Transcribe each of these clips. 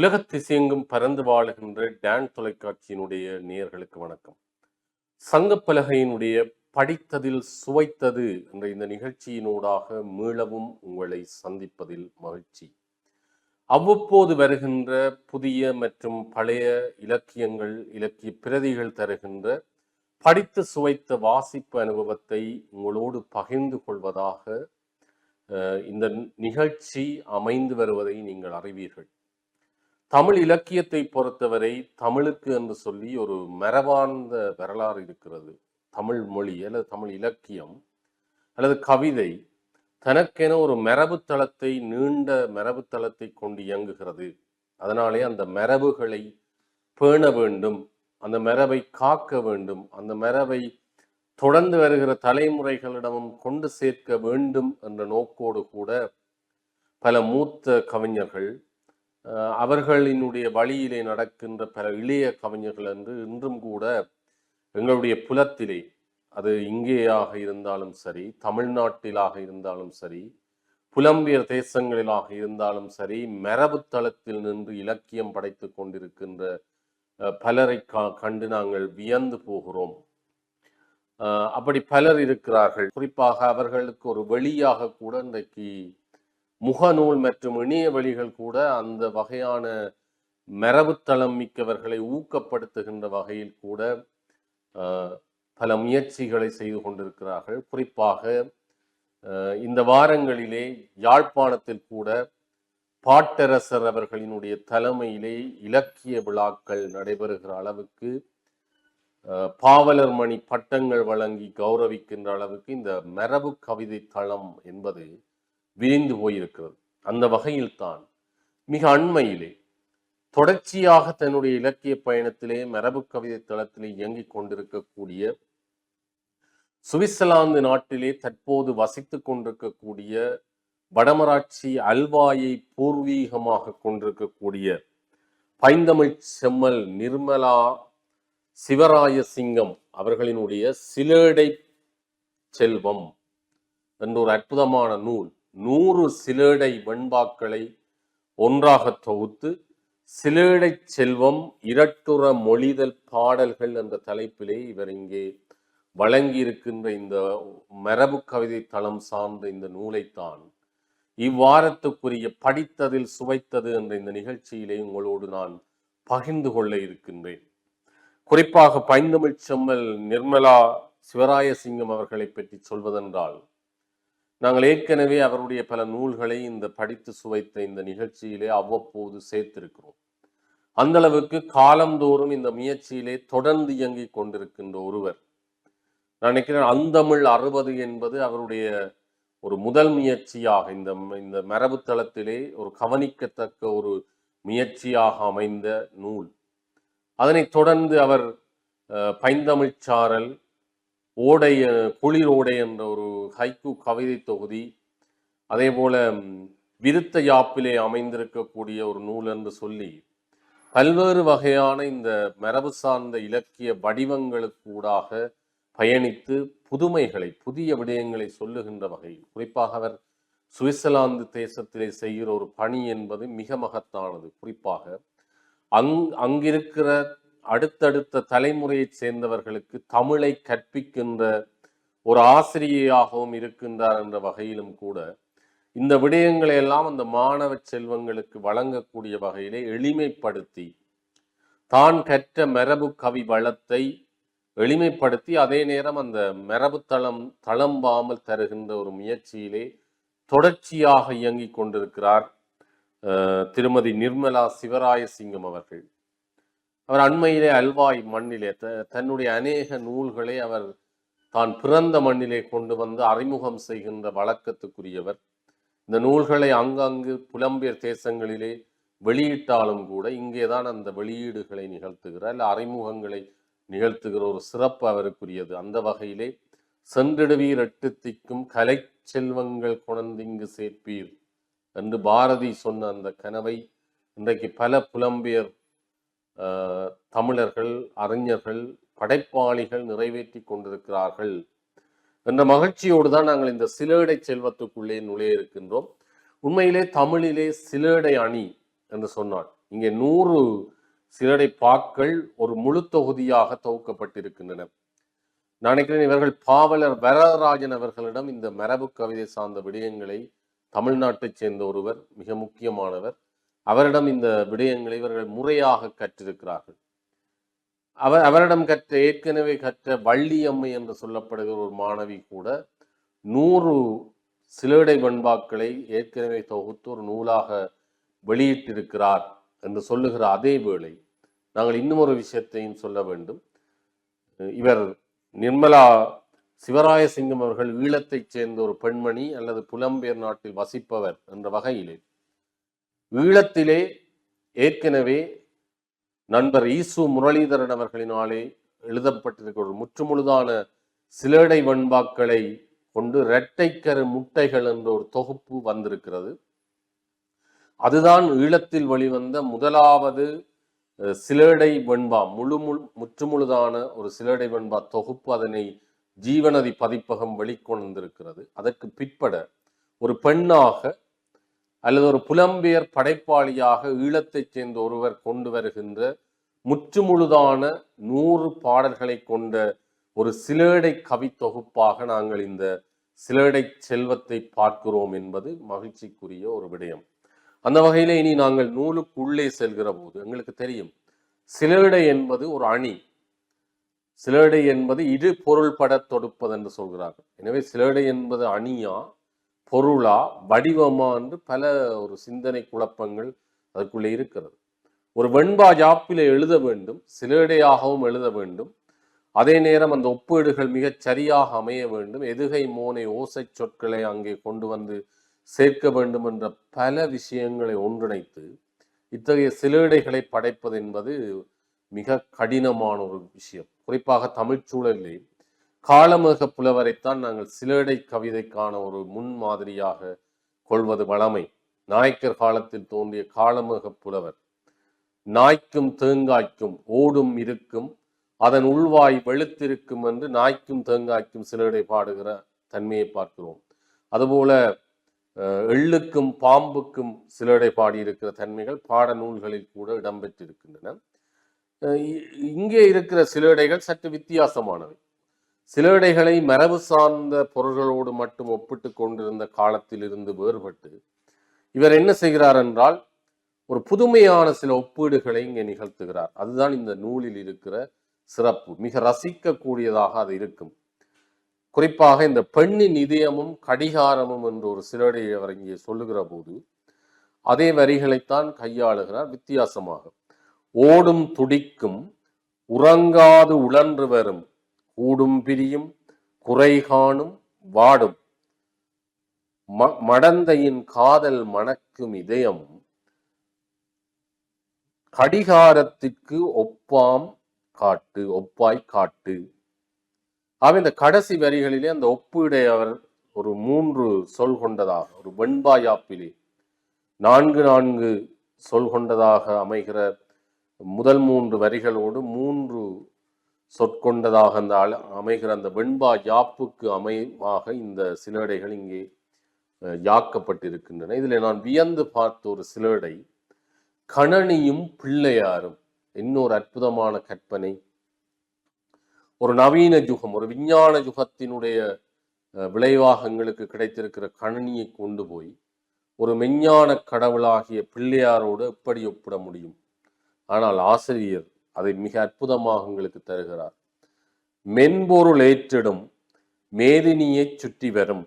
உலகத்திசையெங்கும் பறந்து வாழுகின்ற டான் தொலைக்காட்சியினுடைய நேயர்களுக்கு வணக்கம். சங்கப்பலகையினுடைய படித்ததில் சுவைத்தது என்ற இந்த நிகழ்ச்சியினூடாக மீளவும் உங்களை சந்திப்பதில் மகிழ்ச்சி. அவ்வப்போது வருகின்ற புதிய மற்றும் பழைய இலக்கியங்கள் இலக்கிய பிரதிகள் தருகின்ற படித்து சுவைத்த வாசிப்பு அனுபவத்தை உங்களோடு பகிர்ந்து கொள்வதாக இந்த நிகழ்ச்சி அமைந்து வருவதை நீங்கள் அறிவீர்கள். தமிழ் இலக்கியத்தை பொறுத்தவரை தமிழுக்கு என்று சொல்லி ஒரு மரபார்ந்த வரலாறு இருக்கிறது. தமிழ் மொழி அல்லது தமிழ் இலக்கியம் அல்லது கவிதை தனக்கென ஒரு மரபுத்தளத்தை நீண்ட மரபுத்தளத்தை கொண்டு இயங்குகிறது. அதனாலே அந்த மரபுகளை பேண வேண்டும் அந்த மரபை காக்க வேண்டும் அந்த மரபை தொடர்ந்து வருகிற தலைமுறைகளிடமும் கொண்டு சேர்க்க வேண்டும் என்ற நோக்கோடு கூட பல மூத்த கவிஞர்கள் அவர்களினுடைய வழியிலே நடக்கின்ற பல இளைய கவிஞர்கள் என்று இன்றும் கூட எங்களுடைய புலத்திலே அது இங்கேயாக இருந்தாலும் சரி தமிழ்நாட்டிலாக இருந்தாலும் சரி புலம்பெயர் தேசங்களிலாக இருந்தாலும் சரி மரபு தளத்தில் நின்று இலக்கியம் படைத்துக் கொண்டிருக்கின்ற பலரை கா- கண்டு நாங்கள் வியந்து போகிறோம். அப்படி பலர் இருக்கிறார்கள். குறிப்பாக அவர்களுக்கு ஒரு வெளியாக கூட இன்றைக்கு முகநூல் மற்றும் இணைய வழிகள் கூட அந்த வகையான மரபுத்தளம் மிக்கவர்களை ஊக்கப்படுத்துகின்ற வகையில் கூட பல முயற்சிகளை செய்து கொண்டிருக்கிறார்கள். குறிப்பாக இந்த வாரங்களிலே யாழ்ப்பாணத்தில் கூட பாட்டரசர் அவர்களினுடைய தலைமையிலே இலக்கிய விழாக்கள் நடைபெறுகிற அளவுக்கு பாவலர் மணி பட்டங்கள் வழங்கி கௌரவிக்கின்ற அளவுக்கு இந்த மரபு கவிதை தளம் என்பது விரிந்து போயிருக்கிறது. அந்த வகையில்தான் மிக அண்மையிலே தொடர்ச்சியாக தன்னுடைய இலக்கிய பயணத்திலே மரபு கவிதை தளத்திலே இயங்கிக் கொண்டிருக்கக்கூடிய சுவிட்சர்லாந்து நாட்டிலே தற்போது வசித்துக் கொண்டிருக்கக்கூடிய வடமராட்சி அல்வாயை பூர்வீகமாக கொண்டிருக்கக்கூடிய பைந்தமிழ் செம்மல் நிர்மலா சிவராய சிங்கம் அவர்களினுடைய சிலேடை செல்வம் என்ற ஒரு அற்புதமான நூல் நூறு சிலேடை வெண்பாக்களை ஒன்றாக தொகுத்து சிலேடை செல்வம் இரட்டுற மொழிதல் பாடல்கள் என்ற தலைப்பிலே இவர் இங்கே வழங்கியிருக்கின்ற இந்த மரபு கவிதை தளம் சார்ந்த இந்த நூலைத்தான் இவ்வாரத்துக்குரிய படித்ததில் சுவைத்தது என்ற இந்த நிகழ்ச்சியிலே உங்களோடு நான் பகிர்ந்து கொள்ள இருக்கின்றேன். குறிப்பாக பைந்தமிழ் செம்மல் நிர்மலா சிவராயசிங்கம் அவர்களை பற்றி சொல்வதென்றால் நாங்கள் ஏற்கனவே அவருடைய பல நூல்களை இந்த படித்து சுவைத்த இந்த நிகழ்ச்சியிலே அவ்வப்போது சேர்த்திருக்கிறோம். அந்த அளவுக்கு காலந்தோறும் இந்த முயற்சியிலே தொடர்ந்து இயங்கிக் கொண்டிருக்கின்ற ஒருவர். நான் நினைக்கிறேன் அந்தமிழ் அறுபது என்பது அவருடைய ஒரு முதல் முயற்சியாக இந்த இந்த மரபு தளத்திலே ஒரு கவனிக்கத்தக்க ஒரு முயற்சியாக அமைந்த நூல். அதனைத் தொடர்ந்து அவர் பைந்தமிழ்ச்சாரல் ஓடை குளிர் ஓடை என்ற ஒரு ஹைக்கூ கவிதை தொகுதி அதே போல விருத்த யாப்பிலே அமைந்திருக்கக்கூடிய ஒரு நூல் என்று சொல்லி பல்வேறு வகையான இந்த மரபு சார்ந்த இலக்கிய வடிவங்களுக்கூடாக பயணித்து புதுமைகளை புதிய விடயங்களை சொல்லுகின்ற வகையில் குறிப்பாக அவர் சுவிட்சர்லாந்து தேசத்திலே செய்கிற ஒரு பணி என்பது மிக மகத்தானது. குறிப்பாக அங் அங்கிருக்கிற அடுத்தடுத்த தலைமுறையைச் சேர்ந்தவர்களுக்கு தமிழை கற்பிக்கின்ற ஒரு ஆசிரியையாகவும் இருக்கின்றார் என்ற வகையிலும் கூட இந்த விடயங்களை எல்லாம் அந்த மாணவ செல்வங்களுக்கு வழங்கக்கூடிய வகையிலே எளிமைப்படுத்தி தான் கற்ற மரபு கவி வளத்தை எளிமைப்படுத்தி அதே நேரம் அந்த மரபு தளம் தளம்பாமல் தருகின்ற ஒரு முயற்சியிலே தொடர்ச்சியாக இயங்கிக் கொண்டிருக்கிறார் திருமதி நிர்மலா சிவராயசிங்கம் அவர்கள். அவர் அண்மையிலே அல்வாய் மண்ணிலே த- தன்னுடைய அநேக நூல்களை அவர் தான் பிறந்த மண்ணிலே கொண்டு வந்து அறிமுகம் செய்கின்ற வழக்கத்துக்குரியவர். இந்த நூல்களை அங்கங்கு புலம்பெயர் தேசங்களிலே வெளியிட்டாலும் கூட இங்கேதான் அந்த வெளியீடுகளை நிகழ்த்துகிறார். அல்ல அறிமுகங்களை நிகழ்த்துகிற ஒரு சிறப்பு அவருக்குரியது. அந்த வகையிலே சென்றிடுவீர் எட்டுத்திக்கும் கலை செல்வங்கள் குணந்திங்கு சேர்ப்பீர் என்று பாரதி சொன்ன அந்த கனவை இன்றைக்கு பல புலம்பெயர் தமிழர்கள் அறிஞர்கள் படைப்பாளிகள் நிறைவேற்றி கொண்டிருக்கிறார்கள் என்ற மகிழ்ச்சியோடு தான் நாங்கள் இந்த சிலேடை செல்வத்துக்குள்ளே நுழைய இருக்கின்றோம். உண்மையிலே தமிழிலே சிலேடை அணி என்று சொன்னான் இங்கே நூறு சிலடை பாக்கள் ஒரு முழு தொகுதியாக தொகுக்கப்பட்டிருக்கின்றன. நான் நினைக்கிறேன் இவர்கள் பாவலர் வரதராஜன் அவர்களிடம் இந்த மரபு கவிதை சார்ந்த விடயங்களை தமிழ்நாட்டைச் சேர்ந்த ஒருவர் மிக முக்கியமானவர். அவரிடம் இந்த விடயங்களை இவர்கள் முறையாக கற்றிருக்கிறார்கள். அவர் அவரிடம் கற்ற ஏற்கனவே கற்ற வள்ளியம்மை என்று சொல்லப்படுகிற ஒரு மாணவி கூட நூறு சிலேடை பண்பாக்களை ஏற்கனவே தொகுத்து ஒரு நூலாக வெளியிட்டிருக்கிறார் என்று சொல்லுகிற அதே வேளை நாங்கள் இன்னும் ஒரு விஷயத்தையும் சொல்ல வேண்டும். இவர் நிர்மலா சிவராயசிங்கம் அவர்கள் ஈழத்தைச் சேர்ந்த ஒரு பெண்மணி அல்லது புலம்பெயர் நாட்டில் வசிப்பவர் என்ற வகையிலே ஈழத்திலே ஏற்கனவே நண்பர் ஈசு முரளிதரன் அவர்களினாலே எழுதப்பட்டிருக்கிற ஒரு முற்றுமுழுதான சிலேடை வெண்பாக்களை கொண்டு இரட்டைக்கரு முட்டைகள் என்ற ஒரு தொகுப்பு வந்திருக்கிறது. அதுதான் ஈழத்தில் வெளிவந்த முதலாவது அஹ், சிலேடை வெண்பா முழு முழு முற்றுமுழுதான ஒரு சிலேடை வெண்பா தொகுப்பு அதனை ஜீவநதி பதிப்பகம் வெளிக்கொண்டிருக்கிறது அதற்கு பிற்பட ஒரு பெண்ணாக அல்லது ஒரு புலம்பெயர் படைப்பாளியாக ஈழத்தைச் சேர்ந்த ஒருவர் கொண்டு வருகின்ற முற்றுமுழுதான நூறு பாடல்களை கொண்ட ஒரு சிலேடை கவி தொகுப்பாக நாங்கள் இந்த சிலேடை செல்வத்தை பார்க்கிறோம் என்பது மகிழ்ச்சிக்குரிய ஒரு விடயம். அந்த வகையில் இனி நாங்கள் நூலுக்குள்ளே செல்கிற போது எங்களுக்கு தெரியும் சிலேடை என்பது ஒரு அணி. சிலேடை என்பது இரு பொருள்பட தொடுப்பது என்று சொல்கிறார்கள். எனவே சிலேடை என்பது அணியா பொருளா வடிவமா என்று பல ஒரு சிந்தனை குழப்பங்கள் அதற்குள்ளே இருக்கிறது. ஒரு வெண்பா ஜாப்பிலே எழுத வேண்டும் சிலேடையாகவும் எழுத வேண்டும். அதே நேரம் அந்த ஒப்பீடுகள் மிகச் சரியாக அமைய வேண்டும். எதுகை மோனை ஓசை சொற்களை அங்கே கொண்டு வந்து சேர்க்க வேண்டும் என்ற பல விஷயங்களை ஒன்றிணைத்து இத்தகைய சிலேடைகளை படைப்பது என்பது மிக கடினமான ஒரு விஷயம். குறிப்பாக தமிழ்ச்சூழலில் காலமேக புலவரைத்தான் நாங்கள் சிலேடை கவிதைக்கான ஒரு முன்மாதிரியாக கொள்வது வழமை. நாயக்கர் காலத்தில் தோன்றிய காலமேக புலவர். நாய்க்கும் தேங்காய்க்கும் ஓடும் இருக்கும். அதன் உள்வாய் வெளுத்திருக்கும் என்று நாய்க்கும் தேங்காய்க்கும் சிலேடை பாடுகிற தன்மையை பார்க்கிறோம். அதுபோல எள்ளுக்கும் பாம்புக்கும் சிலேடை பாடியிருக்கிற தன்மைகள் பாட நூல்களில் கூட இடம்பெற்றிருக்கின்றன. இ- இங்கே இருக்கிற சிலேடைகள் சற்று வித்தியாசமானவை. சிலேடைகளை மரபு சார்ந்த பொருள்களோடு மட்டும் ஒப்பிட்டு கொண்டிருந்த காலத்திலிருந்து வேறுபட்டு இவர் என்ன செய்கிறார் என்றால் ஒரு புதுமையான சில ஒப்பீடுகளை இங்கே நிகழ்த்துகிறார். அதுதான் இந்த நூலில் இருக்கிற சிறப்பு. மிக ரசிக்கக்கூடியதாக அது இருக்கும். குறிப்பாக இந்த பெண்ணின் இதயமும் கடிகாரமும் என்று ஒரு சிலடி அவர் இங்கே சொல்லுகிற போது அதே வரிகளைத்தான் கையாளுகிறார். வித்தியாசமாக ஓடும் துடிக்கும் உறங்காது உழன்று வரும் கூடும் பிரியும் குறை காணும் வாடும். ம- மடந்தையின் காதல் மணக்கும் இதயம் கடிகாரத்திற்கு ஒப்பாம் காட்டு ஒப்பாய் காட்டு. ஆக இந்த கடைசி வரிகளிலே அந்த ஒப்பீடை அவர் ஒரு மூன்று சொல் கொண்டதாக ஒரு வெண்பாயாப்பிலே நான்கு நான்கு சொல் கொண்டதாக அமைகிற முதல் மூன்று வரிகளோடு மூன்று சொற்கொண்டதாக அந்த அமைகிற அந்த வெண்பா யாப்புக்கு அமைவாக இந்த சிலேடைகள் இங்கே யாக்கப்பட்டிருக்கின்றன. இதில் நான் வியந்து பார்த்த ஒரு சிலேடை கணனியும் பிள்ளையாரும். இன்னொரு அற்புதமான கற்பனை. ஒரு நவீன யுகம் ஒரு விஞ்ஞான யுகத்தினுடைய விளைவாக எங்களுக்கு கிடைத்திருக்கிற கணனியை கொண்டு போய் ஒரு மெஞ்ஞான கடவுளாகிய பிள்ளையாரோடு எப்படி ஒப்பிட முடியும்? ஆனால் ஆசிரியர் அதை மிக அற்புதமாக உங்களுக்கு தருகிறார். மென்பொருள் ஏற்றிடும் மேதினியை சுற்றி வரும்.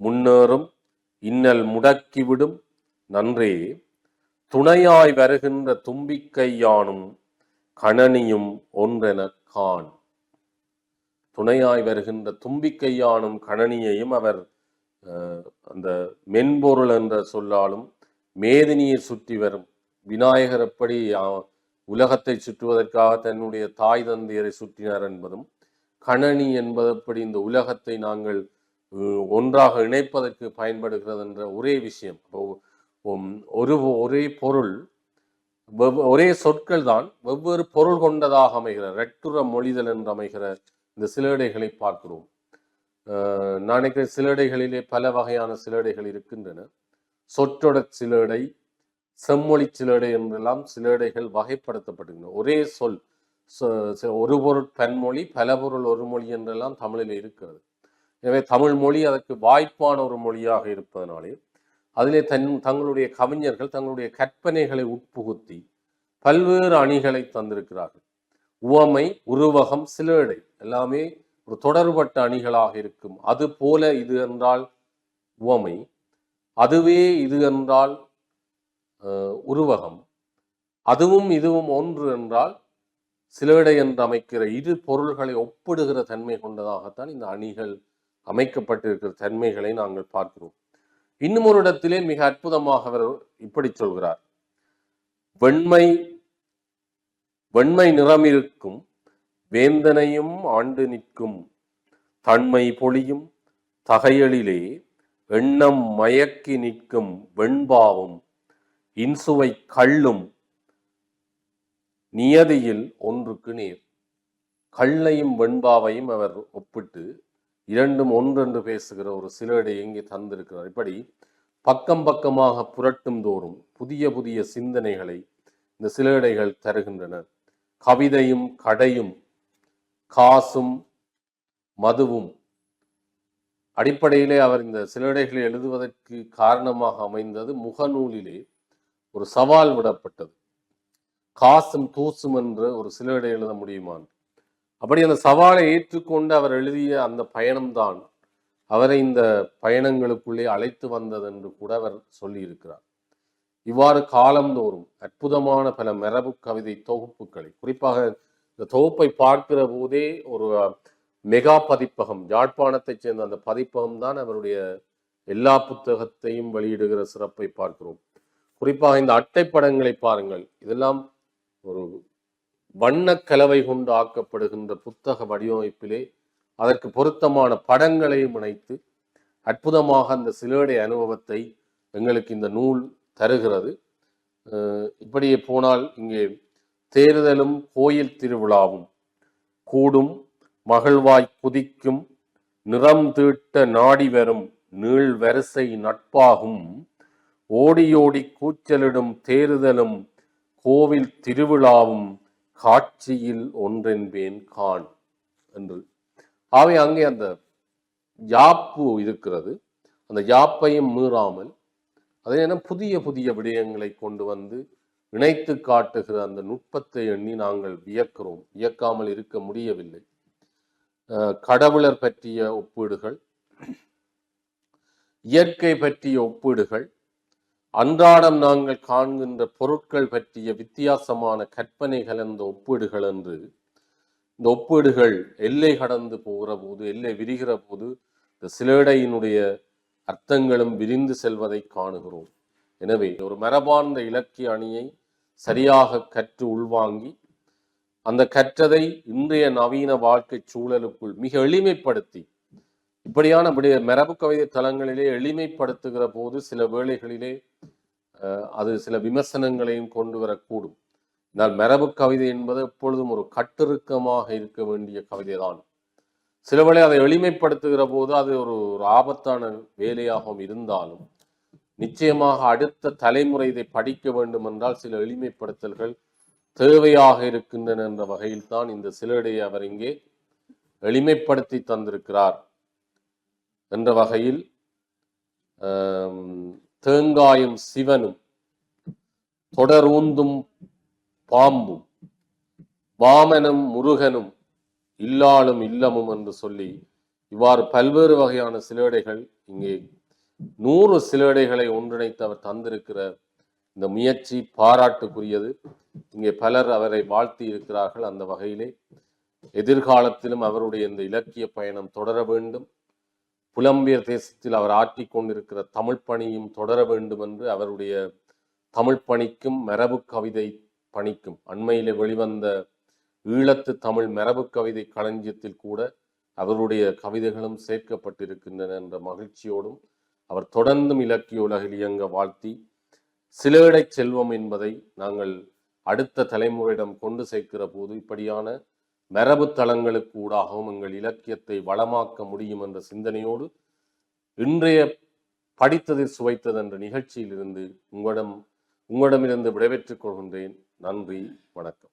முன்னேறும் இன்னல் முடக்கிவிடும். நன்றே. துணையாய் வருகின்ற தும்பிக்கையானும் கணனியும் ஒன்றென காண். துணையாய் வருகின்ற தும்பிக்கையானும் கணனியையும் அவர் அஹ், அந்த மென்பொருள் என்ற சொல்லாலும் மேதினியை சுற்றி வரும். விநாயகர் எப்படி உலகத்தை சுற்றுவதற்காக தன்னுடைய தாய் தந்தையரை சுற்றினார் என்பதும் கணனி என்பது எப்படி இந்த உலகத்தை நாங்கள் ஒன்றாக இணைப்பதற்கு பயன்படுகிறது என்ற ஒரே விஷயம். ஒரு ஒரே பொருள் ஒரே சொற்கள் தான் வெவ்வேறு பொருள் கொண்டதாக அமைகிற ரெட்டுற மொழிதல் என்று அமைகிற இந்த சிலேடைகளை பார்க்கிறோம். நான் நினைக்கிறேன் சிலேடைகளிலே பல வகையான சிலேடைகள் இருக்கின்றன. சொற்றொடர் சிலேடை செம்மொழி சிலேடை என்றெல்லாம் சிலேடைகள் வகைப்படுத்தப்படுகின்றன. ஒரே சொல் சொ- ஒரு பொருள் பன்மொழி பல பொருள் ஒரு மொழி என்றெல்லாம் தமிழில் இருக்கிறது. எனவே தமிழ் மொழி அதற்கு வாய்ப்பான ஒரு மொழியாக இருப்பதனாலே அதிலே தன் தங்களுடைய கவிஞர்கள் தங்களுடைய கற்பனைகளை உட்புகுத்தி பல்வேறு அணிகளை தந்திருக்கிறார்கள். உவமை உருவகம் சிலேடை எல்லாமே ஒரு தொடர்பட்ட அணிகளாக இருக்கும். அது போல இது என்றால் உவமை அதுவே இது என்றால் உருவகம். அதுவும் இதுவும் ஒன்று என்றால் சிலவிடை என்று அமைக்கிற இரு பொருள்களை ஒப்பிடுகிற தன்மை கொண்டதாகத்தான் இந்த அணிகள் அமைக்கப்பட்டிருக்கிற தன்மைகளை நாங்கள் பார்க்கிறோம். இன்னும் ஒரு இடத்திலே மிக அற்புதமாக அவர் இப்படி சொல்கிறார். வெண்மை வெண்மை நிறமிருக்கும் வேந்தனையும் ஆண்டு நிற்கும் தன்மை பொழியும் தகையலிலே எண்ணம் மயக்கி நிற்கும் வெண்பாவும் இன்சுவை கள்ளும் நியதியில் ஒன்றுக்கு நேர். கள்ளையும் வெண்பாவையும் அவர் ஒப்பிட்டு இரண்டும் ஒன்றென்று பேசுகிற ஒரு சிலடை இங்கே தந்திருக்கிறார். இப்படி பக்கம் பக்கமாக புரட்டும் தோறும் புதிய புதிய சிந்தனைகளை இந்த சிலேடைகள் தருகின்றன. கவிதையும் கடையும் காசும் மதுவும். அடிப்படையிலே அவர் இந்த சிலடைகளை எழுதுவதற்கு காரணமாக அமைந்தது முகநூலிலே ஒரு சவால் விடப்பட்டது. காசும் தூசும் என்று ஒரு சிலரிடம் எழுத முடியுமான்? அப்படி அந்த சவாலை ஏற்றுக்கொண்டு அவர் எழுதிய அந்த பயணம்தான் அவரை இந்த பயணங்களுக்குள்ளே அழைத்து வந்தது என்று கூட அவர் சொல்லியிருக்கிறார். இவ்வாறு காலந்தோறும் அற்புதமான பல மரபு கவிதை தொகுப்புகளை குறிப்பாக இந்த தொகுப்பை பார்க்கிற போதே ஒரு மெகா பதிப்பகம் யாழ்ப்பாணத்தைச் சேர்ந்த அந்த பதிப்பகம் தான் அவருடைய எல்லா புத்தகத்தையும் வெளியிடுகிற சிறப்பை பார்க்கிறோம். குறிப்பாக இந்த அட்டைப்படங்களை பாருங்கள். இதெல்லாம் ஒரு வண்ண கலவை கொண்டு ஆக்கப்படுகின்ற புத்தக வடிவமைப்பிலே அதற்கு பொருத்தமான படங்களையும் இணைத்து அற்புதமாக அந்த சிலேடை அனுபவத்தை எங்களுக்கு இந்த நூல் தருகிறது. இப்படியே போனால் இங்கே தேர்தலும் கோயில் திருவிழாவும் கூடும். மகிழ்வாய் குதிக்கும். நிறம் தீட்ட நாடி வரும். நீள் வரிசை நட்பாகும். ஓடியோடி கூச்சலிடும் தேறுதலும் கோவில் திருவிழாவும் காட்சியில் ஒன்றென்பேன் காண் என்று. ஆகவே அங்கே அந்த யாப்பு இருக்கிறது. அந்த யாப்பையும் மீறாமல் அதே நேரம் புதிய புதிய விடயங்களை கொண்டு வந்து இணைத்து காட்டுகிற அந்த நுட்பத்தை எண்ணி நாங்கள் வியக்கிறோம். வியக்காமல் இருக்க முடியவில்லை. கடவுளர் பற்றிய ஒப்பீடுகள் இயற்கை பற்றிய ஒப்பீடுகள் அன்றாடம் நாங்கள் காண்கின்ற பொருட்கள் பற்றிய வித்தியாசமான கற்பனைகள் அந்த ஒப்பீடுகள் என்று. இந்த ஒப்பீடுகள் எல்லை கடந்து போகிற போது எல்லை விரிகிற போது இந்த சிலேடையினுடைய அர்த்தங்களும் விரிந்து செல்வதை காணுகிறோம். எனவே ஒரு மரபார்ந்த இலக்கிய அணியை சரியாக கற்று உள்வாங்கி அந்த கற்றதை இன்றைய நவீன வாழ்க்கை சூழலுக்குள் மிக எளிமைப்படுத்தி இப்படியான விடைய மரபு கவிதை தளங்களிலே எளிமைப்படுத்துகிற போது சில வேளைகளிலே அது சில விமர்சனங்களையும் கொண்டு வரக்கூடும். ஆனால் மரபு கவிதை என்பது எப்பொழுதும் ஒரு கட்டிருக்கமாக இருக்க வேண்டிய கவிதைதான். சில வேளை அதை எளிமைப்படுத்துகிற போது அது ஒரு ஒரு ஆபத்தான வேலையாகவும் இருந்தாலும் நிச்சயமாக அடுத்த தலைமுறை இதை படிக்க வேண்டும் என்றால் சில எளிமைப்படுத்தல்கள் தேவையாக இருக்கின்றன என்ற வகையில் தான் இந்த சிலடையை அவர் இங்கே எளிமைப்படுத்தி தந்திருக்கிறார். என்ற வகையில் தேங்காயும் சிவனும் தொடரூந்தும் பாம்பும் வாமனும் முருகனும் இல்லாளும் இல்லமும் என்று சொல்லி இவ்வாறு பல்வேறு வகையான சிலேடைகள் இங்கே நூறு சிலேடைகளை ஒன்றிணைத்து அவர் தந்திருக்கிற இந்த முயற்சி பாராட்டுக்குரியது. இங்கே பலர் அவரை வாழ்த்தி இருக்கிறார்கள் அந்த வகையிலே. எதிர்காலத்திலும் அவருடைய இந்த இலக்கிய பயணம் தொடர வேண்டும். புலம்பியர் தேசத்தில் அவர் ஆற்றிக் கொண்டிருக்கிற தமிழ் பணியும் தொடர வேண்டும் என்று அவருடைய தமிழ் பணிக்கும் மரபு கவிதை பணிக்கும் அண்மையில் வெளிவந்த ஈழத்து தமிழ் மரபு கவிதை களஞ்சியத்தில் கூட அவருடைய கவிதைகளும் சேர்க்கப்பட்டிருக்கின்றன என்ற மகிழ்ச்சியோடும் அவர் தொடர்ந்தும் இலக்கிய உலகில் இயங்க வாழ்த்தி சிலேடை செல்வம் என்பதை நாங்கள் அடுத்த தலைமுறையிடம் கொண்டு சேர்க்கிற போது இப்படியான மரபு தளங்களுக்கு ஊடாகவும் எங்கள் இலக்கியத்தை வளமாக்க முடியும் என்ற சிந்தனையோடு இன்றைய படித்ததில் சுவைத்தது என்ற நிகழ்ச்சியிலிருந்து உங்களிடம் உங்களிடமிருந்து விடைபெற்றுக் கொள்கின்றேன். நன்றி வணக்கம்.